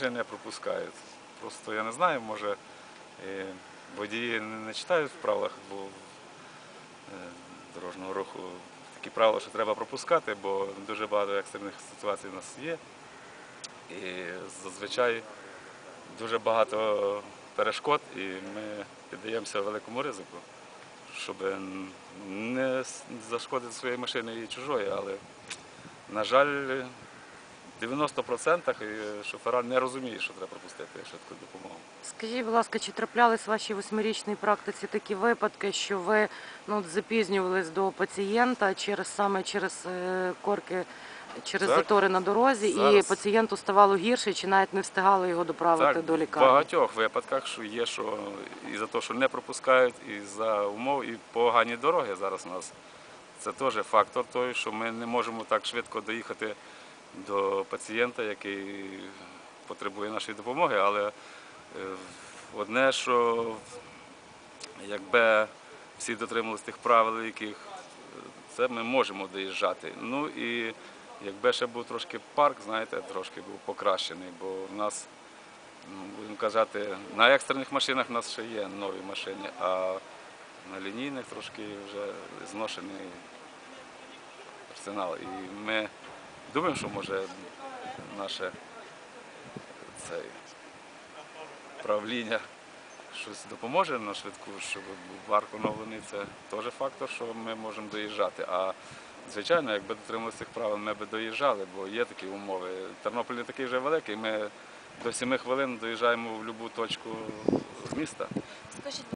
майже не пропускають. Просто я не знаю, може е, водії не, читають в правилах бо, е, дорожнього руху такі правила, що треба пропускати, бо дуже багато екстрених ситуацій у нас є. І зазвичай дуже багато перешкод, і ми піддаємося великому ризику, щоб не зашкодити своєї машини і чужої. Але, на жаль, 90% і шофера не розуміє, що треба пропустити швидку допомогу. Скажіть, будь ласка, чи траплялись в вашій восьмирічній практиці такі випадки, що ви ну, запізнювались до пацієнта через саме через е, корки, через Так. затори на дорозі, і пацієнту ставало гірше, чи навіть не встигали його доправити Так, до в лікарні? багатьох випадках, що є, що і за те, що не пропускають, і за умов, і погані дороги зараз у нас. Це теж фактор той, що ми не можемо так швидко доїхати до пацієнта, який потребує нашої допомоги. Але е, одне, що якби всі дотримувалися тих правил, яких це ми можемо доїжджати. Ну і якби ще був трошки парк, знаєте, трошки був покращений, бо в нас ну, будемо казати, на екстрених машинах у нас ще є нові машини, а на лінійних трошки вже зношений арсенал. І ми думаємо, що може наше цей, правління щось допоможе на швидку, щоб був парк оновлений. Це теж фактор, що ми можемо доїжджати. А звичайно, якби дотримувалися цих правил, ми б доїжджали, бо є такі умови. Тернопіль не такий вже великий. Ми до 7 хвилин доїжджаємо в будь-яку точку міста.